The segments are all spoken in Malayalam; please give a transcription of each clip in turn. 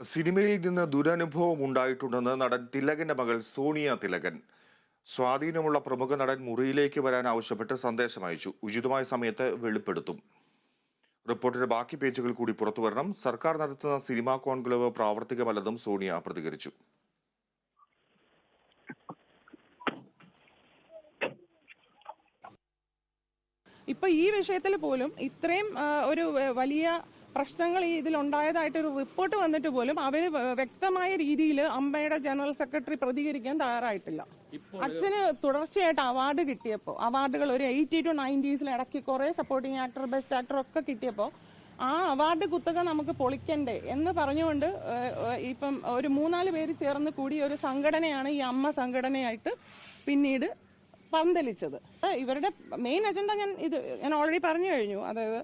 സിനിമയിൽ നിന്ന് ദുരനുഭവം ഉണ്ടായിട്ടുണ്ടെന്ന് നടൻ തിലകന്റെ മകൾ സോണിയ തിലകൻ. സ്വാധീനമുള്ള പ്രമുഖ നടൻ മുറിയിലേക്ക് വരാൻ ആവശ്യപ്പെട്ട് സന്ദേശം അയച്ചു. ഉചിതമായ സമയത്ത് വെളിപ്പെടുത്തും. റിപ്പോർട്ടിന്റെ ബാക്കി പേജുകൾ കൂടി പുറത്തുവരണം സർക്കാർ നടത്തുന്ന സിനിമാ കോൺക്ലേവ് പ്രാവർത്തികമല്ലെന്നും സോണിയ പ്രതികരിച്ചു. ഇപ്പൊ ഈ വിഷയത്തിൽ പോലും ഇത്രയും ഒരു വലിയ പ്രശ്നങ്ങൾ ഈ ഇതിലുണ്ടായതായിട്ട് ഒരു റിപ്പോർട്ട് വന്നിട്ട് പോലും അവർ വ്യക്തമായ രീതിയിൽ അമ്മയുടെ ജനറൽ സെക്രട്ടറി പ്രതികരിക്കാൻ തയ്യാറായിട്ടില്ല. അച്ഛന് തുടർച്ചയായിട്ട് അവാർഡ് കിട്ടിയപ്പോൾ അവാർഡുകൾ ഒരു എയ്റ്റി ടു നയന്റീസിൽ ഇടയ്ക്ക് കുറേ സപ്പോർട്ടിംഗ് ആക്ടർ ബെസ്റ്റ് ആക്ടർ ഒക്കെ കിട്ടിയപ്പോൾ ആ അവാർഡ് കുത്തക നമുക്ക് പൊളിക്കണ്ടേ എന്ന് പറഞ്ഞുകൊണ്ട് ഇപ്പം ഒരു മൂന്നാൽ പേര് ചേർന്ന് കൂടി ഒരു സംഘടനയാണ് ഈ അമ്മ സംഘടനയായിട്ട് പിന്നീട് പന്തലിച്ചത്. ഇവരുടെ മെയിൻ അജണ്ട ഞാൻ ഇത് ഞാൻ ഓൾറെഡി പറഞ്ഞു കഴിഞ്ഞു. അതായത്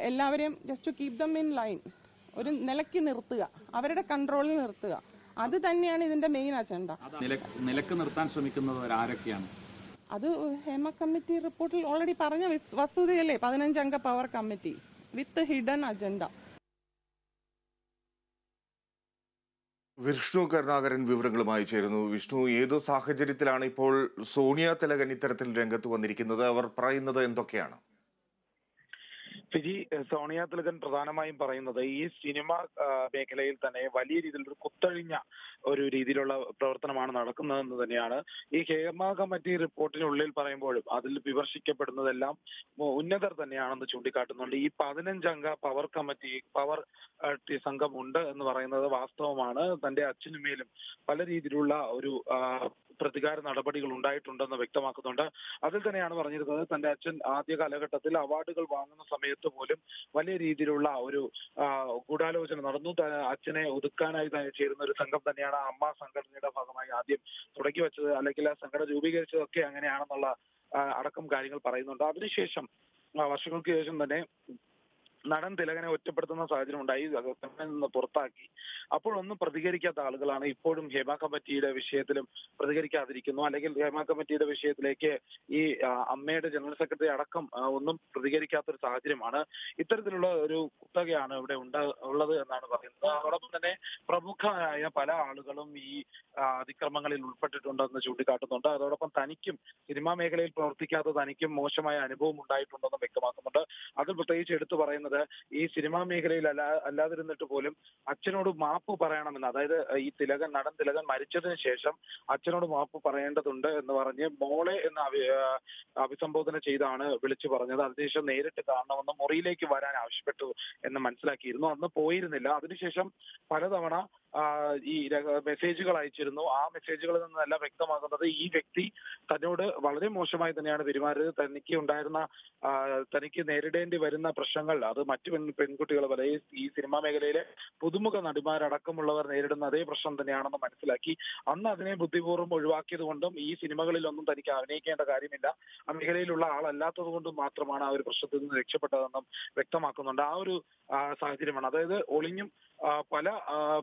എല്ലാവരെയും just to keep them in line ഒരു നിലയ്ക്ക് നിർത്തുക. അവരുടെ കൺട്രോളിൽ നിർത്തുക. അത് തന്നെയാണ് ഇതിന്റെ മെയിൻ അജണ്ട നിലയ്ക്ക് നിർത്താൻ ശ്രമിക്കുന്നത് ആരൊക്കെയാണ്? അത് ഹേമ കമ്മിറ്റി റിപ്പോർട്ടിൽ ഓൾറെഡി പറഞ്ഞ വിസ്- വസ്തുതയല്ലേ? പതിനഞ്ചംഗ power committee with hidden agenda Vishnu Karunakaran വിവരങ്ങളുമായി ചേരുന്നു. വിഷ്ണു ഏതു സാഹചര്യത്തിലാണ് ഇപ്പോൾ സോണിയ തിലകൻ ഇത്തരത്തിൽ രംഗത്ത് വന്നിരിക്കുന്നത്? അവർ പറയുന്നത് എന്തൊക്കെയാണ്? ഫിജി സോണിയ തിലകൻ പ്രധാനമായും പറയുന്നത് ഈ സിനിമ മേഖലയിൽ തന്നെ വലിയ രീതിയിൽ ഒരു കുത്തഴിഞ്ഞ ഒരു രീതിയിലുള്ള പ്രവർത്തനമാണ് നടക്കുന്നതെന്ന് തന്നെയാണ് ഈ ഹേമ കമ്മിറ്റി റിപ്പോർട്ടിനുള്ളിൽ പറയുമ്പോഴും അതിൽ വിമർശിക്കപ്പെടുന്നതെല്ലാം ഉന്നതർ തന്നെയാണെന്ന് ചൂണ്ടിക്കാട്ടുന്നുണ്ട്. ഈ പതിനഞ്ചംഗ പവർ കമ്മിറ്റി പവർ സംഘം ഉണ്ട് എന്ന് പറയുന്നത് വാസ്തവമാണ്. തന്റെ അച്ഛനുമേലും പല രീതിയിലുള്ള ഒരു പ്രതികാര നടപടികൾ ഉണ്ടായിട്ടുണ്ടെന്ന് വ്യക്തമാക്കുന്നുണ്ട്. അതിൽ തന്നെയാണ് പറഞ്ഞിരുന്നത് തന്റെ അച്ഛൻ ആദ്യ കാലഘട്ടത്തിൽ അവാർഡുകൾ വാങ്ങുന്ന സമയത്ത് പോലും വലിയ രീതിയിലുള്ള ഒരു ഗൂഢാലോചന നടന്നു. അച്ഛനെ ഒതുക്കാനായി ചേരുന്ന ഒരു സംഘം തന്നെയാണ് അമ്മ സംഘടനയുടെ ഭാഗമായി ആദ്യം തുടങ്ങി വെച്ചത്. അല്ലെങ്കിൽ ആ സംഘടന രൂപീകരിച്ചതൊക്കെ അങ്ങനെയാണെന്നുള്ള അടക്കം കാര്യങ്ങൾ പറയുന്നുണ്ട്. അതിനുശേഷം വർഷങ്ങൾക്ക് ശേഷം തന്നെ നടൻ തിലകനെ ഒറ്റപ്പെടുത്തുന്ന സാഹചര്യം ഉണ്ടായി അദ്ദേഹത്തിൽ നിന്ന് പുറത്താക്കി. അപ്പോഴൊന്നും പ്രതികരിക്കാത്ത ആളുകളാണ് ഇപ്പോഴും ഹേമ കമ്മിറ്റിയുടെ വിഷയത്തിലും പ്രതികരിക്കാതിരിക്കുന്നു. അല്ലെങ്കിൽ ഹേമ കമ്മിറ്റിയുടെ വിഷയത്തിലേക്ക് ഈ അമ്മയുടെ ജനറൽ സെക്രട്ടറി അടക്കം ഒന്നും പ്രതികരിക്കാത്ത ഒരു സാഹചര്യമാണ്. ഇത്തരത്തിലുള്ള ഒരു കുത്തകയാണ് ഇവിടെ ഉള്ളത് എന്നാണ് പറയുന്നത്. അതോടൊപ്പം തന്നെ പ്രമുഖരായ പല ആളുകളും ഈ അതിക്രമങ്ങളിൽ ഉൾപ്പെട്ടിട്ടുണ്ടെന്ന് ചൂണ്ടിക്കാട്ടുന്നുണ്ട്. അതോടൊപ്പം തനിക്കും സിനിമാ മേഖലയിൽ പ്രവർത്തിക്കാത്ത തനിക്കും മോശമായ അനുഭവം ഉണ്ടായിട്ടുണ്ടെന്ന് വ്യക്തമാക്കുന്നുണ്ട്. അതിൽ പ്രത്യേകിച്ച് എടുത്തു പറയുന്നത് ഈ സിനിമാ മേഖലയിൽ അല്ല അല്ലാതിരുന്നിട്ട് പോലും അച്ഛനോട് മാപ്പ് പറയണമെന്ന്. അതായത് ഈ തിലകൻ നടൻ തിലകൻ മരിച്ചതിന് ശേഷം അച്ഛനോട് മാപ്പ് പറയേണ്ടതുണ്ട് എന്ന് പറഞ്ഞ് മോളെ എന്ന് അഭിസംബോധന ചെയ്താണ് വിളിച്ചു പറഞ്ഞത്. അതിനുശേഷം നേരിട്ട് കാണണമെന്ന് മുറിയിലേക്ക് വരാൻ ആവശ്യപ്പെട്ടു എന്ന് മനസ്സിലാക്കിയിരുന്നു. അന്ന് പോയിരുന്നില്ല. അതിനുശേഷം പലതവണ ഈ മെസ്സേജുകൾ അയച്ചിരുന്നു. ആ മെസ്സേജുകളിൽ നിന്നല്ല വ്യക്തമാകുന്നത് ഈ വ്യക്തി തന്നോട് വളരെ മോശമായി തന്നെയാണ് പെരുമാറിയത്. തനിക്ക് ഉണ്ടായിരുന്ന തനിക്ക് നേരിടേണ്ടി വരുന്ന പ്രശ്നങ്ങൾ അത് മറ്റു പെൺ പെൺകുട്ടികൾ പോലെ ഈ- സിനിമാ മേഖലയിലെ പുതുമുഖ നടിമാരടക്കമുള്ളവർ നേരിടുന്ന അതേ പ്രശ്നം തന്നെയാണെന്ന് മനസ്സിലാക്കി. അന്ന് അതിനെ ബുദ്ധിപൂർവം ഒഴിവാക്കിയതുകൊണ്ടും ഈ സിനിമകളിലൊന്നും തനിക്ക് അഭിനയിക്കേണ്ട കാര്യമില്ല. ആ മേഖലയിലുള്ള ആളല്ലാത്തത് കൊണ്ടും മാത്രമാണ് ആ ഒരു പ്രശ്നത്തിൽ നിന്ന് രക്ഷപ്പെട്ടതെന്നും വ്യക്തമാക്കുന്നുണ്ട്. ആ ഒരു സാഹചര്യമാണ്. അതായത് ഒളിഞ്ഞും പല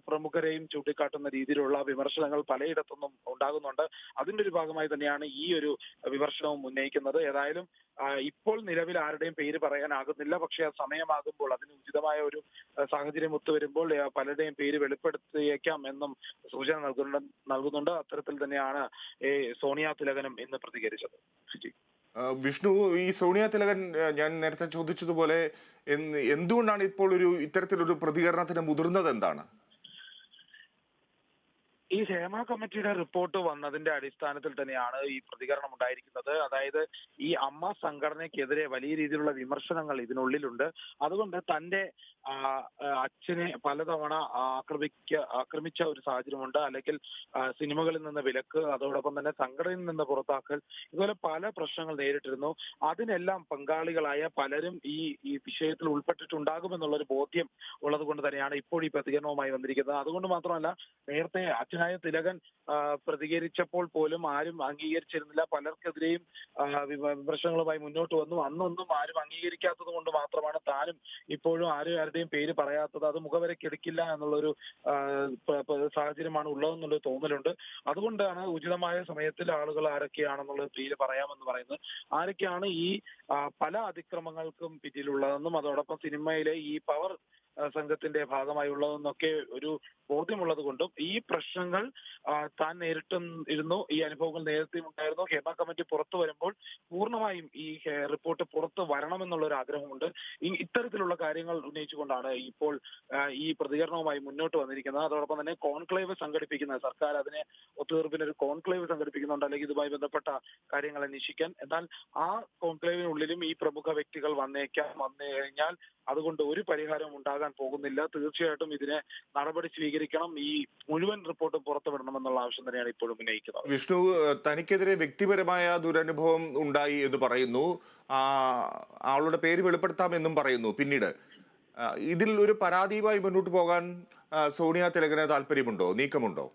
പ്രമുഖരെയും ചൂണ്ടിക്കാട്ടുന്ന രീതിയിലുള്ള വിമർശനങ്ങൾ പലയിടത്തുനിന്നും ഉണ്ടാകുന്നുണ്ട്. അതിന്റെ ഒരു ഭാഗമായി തന്നെയാണ് ഈ ഒരു വിമർശനവും ഉന്നയിക്കുന്നത്. ഏതായാലും ഇപ്പോൾ നിലവിൽ ആരുടെയും പേര് പറയാനാകുന്നില്ല. പക്ഷേ സമയമാകുമ്പോൾ അതിന് ഉചിതമായ ഒരു സാഹചര്യം ഒത്തുവരുമ്പോൾ പലരുടെയും പേര് വെളിപ്പെടുത്തിയേക്കാം എന്നും സൂചന നൽകുന്നുണ്ട് നൽകുന്നുണ്ട്. അത്തരത്തിൽ തന്നെയാണ് സോണിയ തിലകനും ഇന്ന് പ്രതികരിച്ചത്. വിഷ്ണു ഈ സോണിയ തിലകൻ ഞാൻ നേരത്തെ ചോദിച്ചതുപോലെ എന്തുകൊണ്ടാണ് ഇപ്പോൾ ഒരു ഇത്തരത്തിലൊരു പ്രതികരണത്തിന് മുതിർന്നത് എന്താണ്? ഈ ഹേമ കമ്മിറ്റിയുടെ റിപ്പോർട്ട് വന്നതിന്റെ അടിസ്ഥാനത്തിൽ തന്നെയാണ് ഈ പ്രതികരണം ഉണ്ടായിരിക്കുന്നത്. അതായത് ഈ അമ്മ സംഘടനയ്ക്കെതിരെ വലിയ രീതിയിലുള്ള വിമർശനങ്ങൾ ഇതിനുള്ളിലുണ്ട്. അതുകൊണ്ട് തന്റെ അച്ഛനെ പലതവണ ആക്രമിക്ക ആക്രമിച്ച ഒരു സാഹചര്യമുണ്ട്. അല്ലെങ്കിൽ സിനിമകളിൽ നിന്ന് വിലക്ക് അതോടൊപ്പം തന്നെ സംഘടനയിൽ നിന്ന് പുറത്താക്കൽ ഇതുപോലെ പല പ്രശ്നങ്ങൾ നേരിട്ടിരുന്നു. അതിനെല്ലാം പങ്കാളികളായ പലരും ഈ ഈ വിഷയത്തിൽ ഉൾപ്പെട്ടിട്ടുണ്ടാകുമെന്നുള്ള ഒരു ബോധ്യം ഉള്ളത് കൊണ്ട് തന്നെയാണ് ഇപ്പോൾ ഈ പ്രതികരണവുമായി വന്നിരിക്കുന്നത്. അതുകൊണ്ട് മാത്രമല്ല നേരത്തെ അച്ഛനായ തിലകൻ പ്രതികരിച്ചപ്പോൾ പോലും ആരും അംഗീകരിച്ചിരുന്നില്ല. പലർക്കെതിരെയും വിമർശനങ്ങളുമായി മുന്നോട്ട് വന്നു. അന്നൊന്നും ആരും അംഗീകരിക്കാത്തത് കൊണ്ട് മാത്രമാണ് താനും ഇപ്പോഴും ആരും ആരുടെയും പേര് പറയാത്തത്. അത് മുഖവരക്കെടുക്കില്ല എന്നുള്ളൊരു സാഹചര്യമാണ് ഉള്ളതെന്നുള്ള തോന്നലുണ്ട്. അതുകൊണ്ടാണ് ഉചിതമായ സമയത്തിൽ ആളുകൾ ആരൊക്കെയാണെന്നുള്ള പേര് പറയാമെന്ന് പറയുന്നത്. ആരൊക്കെയാണ് ഈ പല അതിക്രമങ്ങൾക്കും പിന്നിലുള്ളതെന്നും അതോടൊപ്പം സിനിമയിലെ ഈ പവർ സംഘത്തിന്റെ ഭാഗമായുള്ളതെന്നൊക്കെ ഒരു ബോധ്യമുള്ളത് കൊണ്ടും ഈ പ്രശ്നങ്ങൾ താൻ നേരിട്ടും ഇരുന്നു ഈ അനുഭവങ്ങൾ നേരത്തെ ഉണ്ടായിരുന്നു. ഹേമ കമ്മിറ്റി പുറത്തു വരുമ്പോൾ പൂർണമായും ഈ റിപ്പോർട്ട് പുറത്തു വരണമെന്നുള്ള ഒരു ആഗ്രഹമുണ്ട് ഇത്തരത്തിലുള്ള കാര്യങ്ങൾ ഉന്നയിച്ചുകൊണ്ടാണ് ഇപ്പോൾ ഈ പ്രതികരണവുമായി മുന്നോട്ട് വന്നിരിക്കുന്നത്. അതോടൊപ്പം തന്നെ കോൺക്ലേവ് സംഘടിപ്പിക്കുന്ന സർക്കാർ അതിനെ ഒത്തുതീർപ്പിന് ഒരു കോൺക്ലേവ് സംഘടിപ്പിക്കുന്നുണ്ട്. അല്ലെങ്കിൽ ഇതുമായി ബന്ധപ്പെട്ട കാര്യങ്ങൾ അന്വേഷിക്കാൻ. എന്നാൽ ആ കോൺക്ലേവിനുള്ളിലും ഈ പ്രമുഖ വ്യക്തികൾ വന്നേക്കാം വന്നു കഴിഞ്ഞാൽ അതുകൊണ്ട് ഒരു പരിഹാരം ഉണ്ടാകാൻ പോകുന്നില്ല. തീർച്ചയായിട്ടും ഇതിനെ നടപടി സ്വീകരിക്കണം. ഈ മുഴുവൻ റിപ്പോർട്ടും പുറത്തുവിടണമെന്നുള്ള ആവശ്യം തന്നെയാണ് ഇപ്പോഴും ഉന്നയിക്കുന്നത്. വിഷ്ണു തനിക്കെതിരെ വ്യക്തിപരമായ ദുരനുഭവം ഉണ്ടായി എന്ന് പറയുന്നു. ആളുടെ പേര് വെളിപ്പെടുത്താമെന്നും പറയുന്നു പിന്നീട്. ഇതിൽ ഒരു പരാതിയുമായി മുന്നോട്ട് പോകാൻ സോണിയ തിലകന് താല്പര്യമുണ്ടോ നീക്കമുണ്ടോ?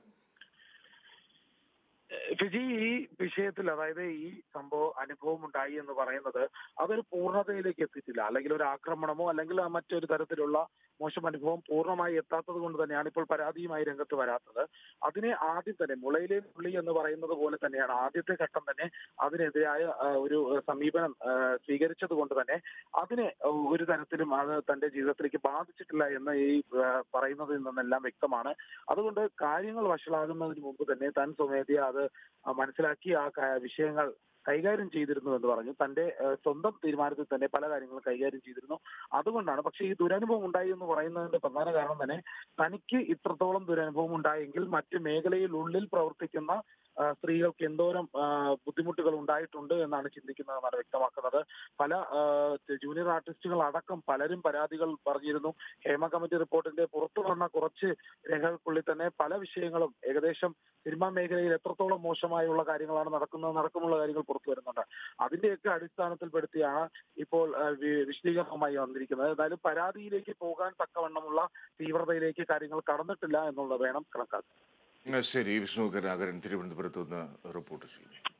ഫിജി ഈ വിഷയത്തിൽ അതായത് ഈ സംഭവം അനുഭവം ഉണ്ടായി എന്ന് പറയുന്നത് അതൊരു പൂർണതയിലേക്ക് എത്തിയിട്ടില്ല. അല്ലെങ്കിൽ ഒരു ആക്രമണമോ അല്ലെങ്കിൽ മറ്റൊരു തരത്തിലുള്ള മോശം അനുഭവം പൂർണമായി എത്താത്തത് കൊണ്ട് തന്നെയാണ് ഇപ്പോൾ പരാതിയുമായി രംഗത്ത് വരാത്തത്. അതിനെ ആദ്യം തന്നെ മുളയിലെ പുള്ളി എന്ന് പറയുന്നത് പോലെ തന്നെയാണ് ആദ്യത്തെ ഘട്ടം തന്നെ അതിനെതിരായ ഒരു സമീപനം സ്വീകരിച്ചത് കൊണ്ട് തന്നെ അതിനെ ഒരു തരത്തിലും അത് തന്റെ ജീവിതത്തിലേക്ക് ബാധിച്ചിട്ടില്ല എന്ന് ഈ പറയുന്നതിൽ നിന്നെല്ലാം വ്യക്തമാണ്. അതുകൊണ്ട് കാര്യങ്ങൾ വഷളാകുന്നതിന് മുമ്പ് തന്നെ താൻ സ്വമേധയാ അത് മനസ്സിലാക്കി ആ വിഷയങ്ങൾ കൈകാര്യം ചെയ്തിരുന്നു എന്ന് പറഞ്ഞു. തന്റെ സ്വന്തം തീരുമാനത്തിൽ തന്നെ പല കാര്യങ്ങളും കൈകാര്യം ചെയ്തിരുന്നു. അതുകൊണ്ടാണ് പക്ഷേ ഈ ദുരനുഭവം ഉണ്ടായി എന്ന് പറയുന്നതിന്റെ പ്രധാന കാരണം തന്നെ തനിക്ക് ഇത്രത്തോളം ദുരനുഭവം ഉണ്ടായെങ്കിൽ മറ്റ് മേഖലയിൽ ഉള്ളിൽ പ്രവർത്തിക്കുന്ന സ്ത്രീകൾക്ക് എന്തോരം ബുദ്ധിമുട്ടുകൾ ഉണ്ടായിട്ടുണ്ട് എന്നാണ് ചിന്തിക്കുന്നതെന്നാണ് വ്യക്തമാക്കുന്നത്. പല ജൂനിയർ ആർട്ടിസ്റ്റുകൾ അടക്കം പലരും പരാതികൾ പറഞ്ഞിരുന്നു. ഹേമ കമ്മിറ്റി റിപ്പോർട്ടിന്റെ പുറത്തു വന്ന കുറച്ച് രേഖകൾക്കുള്ളിൽ തന്നെ പല വിഷയങ്ങളും ഏകദേശം സിനിമാ മേഖലയിൽ എത്രത്തോളം മോശമായുള്ള കാര്യങ്ങളാണ് നടക്കുന്നത് നടക്കുമുള്ള കാര്യങ്ങൾ പുറത്തു വരുന്നുണ്ട്. അതിന്റെയൊക്കെ അടിസ്ഥാനത്തിൽപ്പെടുത്തിയാണ് ഇപ്പോൾ വിശദീകരണമായി വന്നിരിക്കുന്നത്. എന്തായാലും പരാതിയിലേക്ക് പോകാൻ തക്കവണ്ണമുള്ള തീവ്രതയിലേക്ക് കാര്യങ്ങൾ കടന്നിട്ടില്ല എന്നുള്ളത് വേണം കണക്കാക്കാൻ. ശരി. വിഷ്ണു കരുണാകരൻ തിരുവനന്തപുരത്ത് നിന്ന് റിപ്പോർട്ട് ചെയ്യുന്നു.